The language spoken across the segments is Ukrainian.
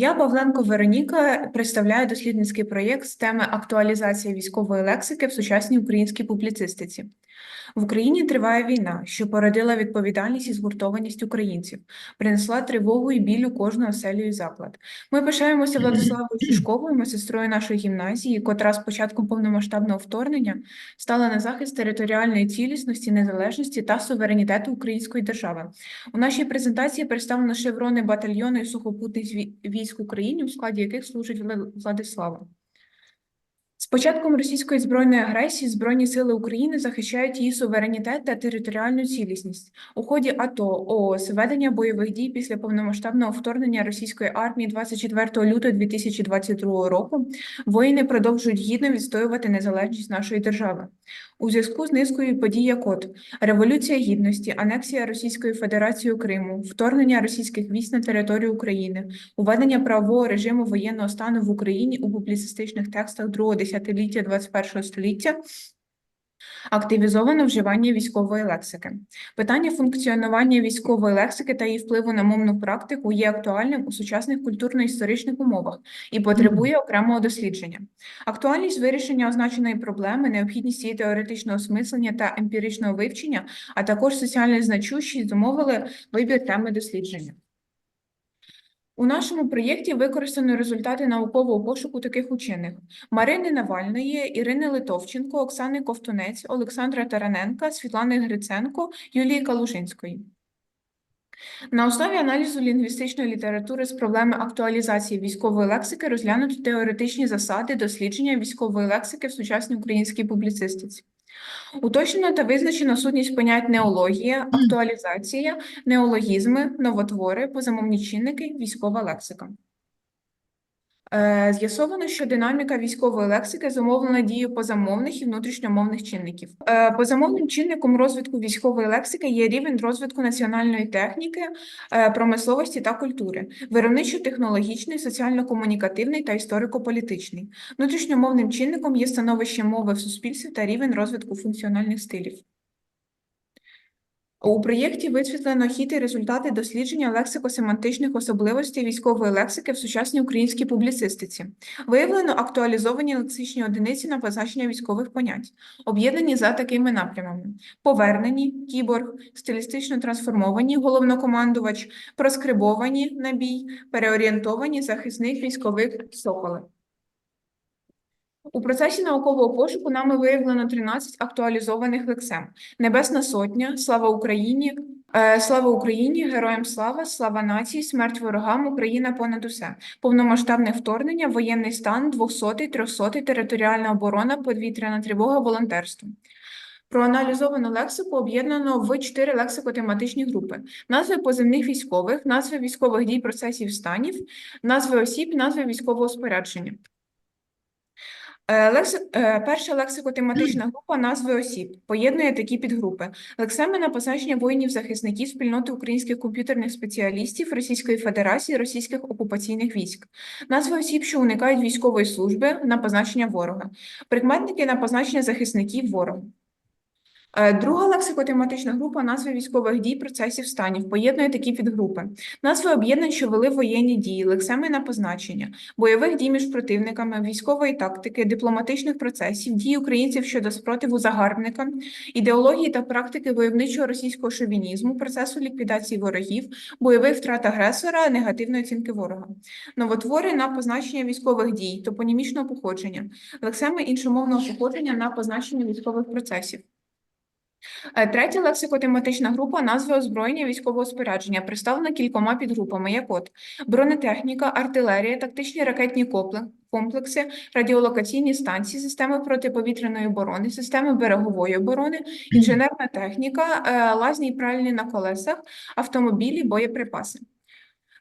Я Павленко Вероніка представляю дослідницький проєкт з теми актуалізація військової лексики в сучасній українській публіцистиці. В Україні триває війна, що породила відповідальність і згуртованість українців, принесла тривогу і біль у кожну оселю і заклад. Ми пишаємося Владиславою Шишковою, сестрою нашої гімназії, котра з початком повномасштабного вторгнення стала на захист територіальної цілісності, незалежності та суверенітету української держави. У нашій презентації представлено шеврони батальйону і сухопутних зві- військ України, у складі яких служить Вла- Владислава. Початком російської збройної агресії Збройні сили України захищають її суверенітет та територіальну цілісність. У ході АТО, ООС, ведення бойових дій після повномасштабного вторгнення російської армії 24 лютого 2022 року воїни продовжують гідно відстоювати незалежність нашої держави. У зв'язку з низкою подій як от Революція Гідності, анексія Російською Федерацією Криму, вторгнення російських військ на територію України, уведення правового режиму воєнного стану в Україні у публіцистичних текстах другого десятиліття 21 століття. Активізовано вживання військової лексики. Питання функціонування військової лексики та її впливу на мовну практику є актуальним у сучасних культурно-історичних умовах і потребує окремого дослідження. Актуальність вирішення означеної проблеми, необхідність її теоретичного осмислення та емпіричного вивчення, а також соціальна значущість зумовили вибір теми дослідження. У нашому проєкті використано результати наукового пошуку таких учених: Марини Навальної, Ірини Литовченко, Оксани Ковтунець, Олександра Тараненка, Світлани Гриценко, Юлії Калушинської. На основі аналізу лінгвістичної літератури з проблеми актуалізації військової лексики розглянуто теоретичні засади дослідження військової лексики в сучасній українській публіцистиці. Уточнено та визначено сутність понять неологія, актуалізація, неологізми, новотвори, позамовні чинники, військова лексика. Е, З'ясовано, що динаміка військової лексики зумовлена дією позамовних і внутрішньомовних чинників. Е, Позамовним чинником розвитку військової лексики є рівень розвитку національної техніки, е, промисловості та культури, виробничо-технологічний, соціально-комунікативний та історико-політичний. Внутрішньомовним чинником є становище мови в суспільстві та рівень розвитку функціональних стилів. У проєкті висвітлено хід і результати дослідження лексико-семантичних особливостей військової лексики в сучасній українській публіцистиці. Виявлено актуалізовані лексичні одиниці на позначення військових понять, об'єднані за такими напрямами: повернені, кіборг, стилістично трансформовані, головнокомандувач, проскрибовані, набій, переорієнтовані, захисник військових соколи. У процесі наукового пошуку нами виявлено 13 актуалізованих лексем: Небесна Сотня, Слава Україні, е, Слава Україні, Героям слава, Слава нації, смерть ворогам, Україна понад усе, повномасштабне вторгнення, воєнний стан, 200-й, 300-й, територіальна оборона, повітряна тривога, волонтерство. Проаналізовану лексику об'єднано в чотири лексико-тематичні групи: назви поземних військових, назви військових дій, процесів, станів, назви осіб, назви військового спорядження. Е, Лекси... е, Перша лексико-тематична група назви осіб поєднує такі підгрупи: лексеми на позначення воїнів-захисників спільноти українських комп'ютерних спеціалістів Російської Федерації, російських окупаційних військ, назви осіб, що уникають військової служби на позначення ворога, прикметники на позначення захисників ворога. Е, Друга лексико-тематична група назви військових дій, процесів, станів. Поєднує такі підгрупи: назви об'єднань, що вели воєнні дії, лексеми на позначення, бойових дій між противниками, військової тактики, дипломатичних процесів, дій українців щодо спротиву загарбникам, ідеології та практики войовничого російського шовінізму, процесу ліквідації ворогів, бойових втрат агресора, негативної оцінки ворога, новотвори на позначення військових дій, топонімічного походження, лексеми іншомовного походження на позначення військових процесів. Е, Третя лексико-тематична група назви озброєння військового спорядження представлена кількома підгрупами, як от бронетехніка, артилерія, тактичні ракетні комплекси, радіолокаційні станції, системи протиповітряної оборони, системи берегової оборони, інженерна техніка, е, лазні і пральні на колесах, автомобілі, боєприпаси.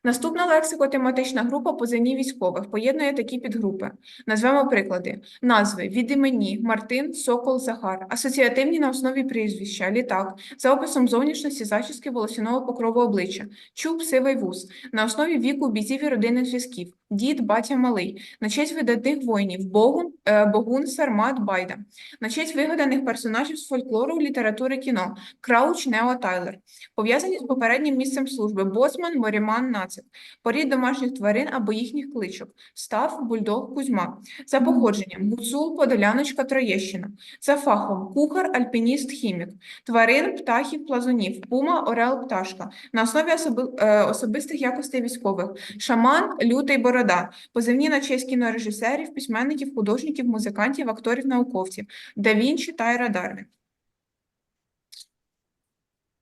Наступна лексико-тематична група позивні військових. Поєднує такі підгрупи. Назвемо приклади: назви від імені Мартин, Сокол, Захар, асоціативні на основі прізвища, літак, за описом зовнішності зачіски волосяного покрову обличчя, чуб, сивий вуз, на основі віку бійців і родинних зв'язків, Дід, батя малий, на честь видатних воїнів Богун, е, Богун, Сармат, Байда, на честь вигаданих персонажів з фольклору, літератури, кіно, Крауч, Нео, Тайлер, пов'язані з попереднім місцем служби Боцман, Моріман, Нацик, порід домашніх тварин або їхніх кличок, Став, Бульдог, Кузьма, за походженням Гуцул, Подоляночка, Троєщина, за фахом кухар, альпініст, хімік, тварин, птахів, плазунів, пума, орел, пташка, на основі особи, е, особистих якостей військових, шаман, лютий, борода, позивні на честь кінорежисерів, письменників, художників, музикантів, акторів, науковців, Да Вінчі, Тайра Дарвін.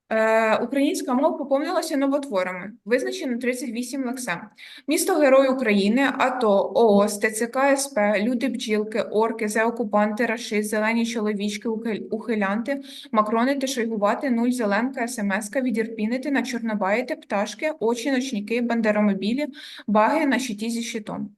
Е, українська мова поповнилася новотворами, визначено 38 лексем. Місто Герой України, АТО, ООС, ТЦК СП, Люди бджілки, орки, зеокупанти, рашист, зелені чоловічки, ухилянти, макронити, шойгувати, нуль, зеленка, смска, відірпінити, на чорнобаїти, пташки, очі, ночники, бандеромобілі, баги на щиті зі щитом.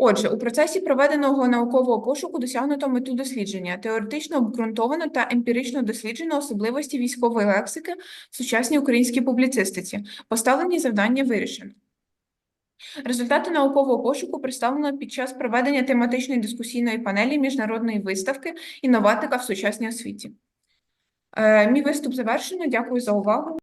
Отже, у процесі проведеного наукового пошуку досягнуто мету дослідження, теоретично обґрунтовано та емпірично досліджено особливості військової лексики в сучасній українській публіцистиці. Поставлені завдання вирішено. Результати наукового пошуку представлено під час проведення тематичної дискусійної панелі міжнародної виставки «Інноватика в сучасній освіті». Е, Мій виступ завершено. Дякую за увагу.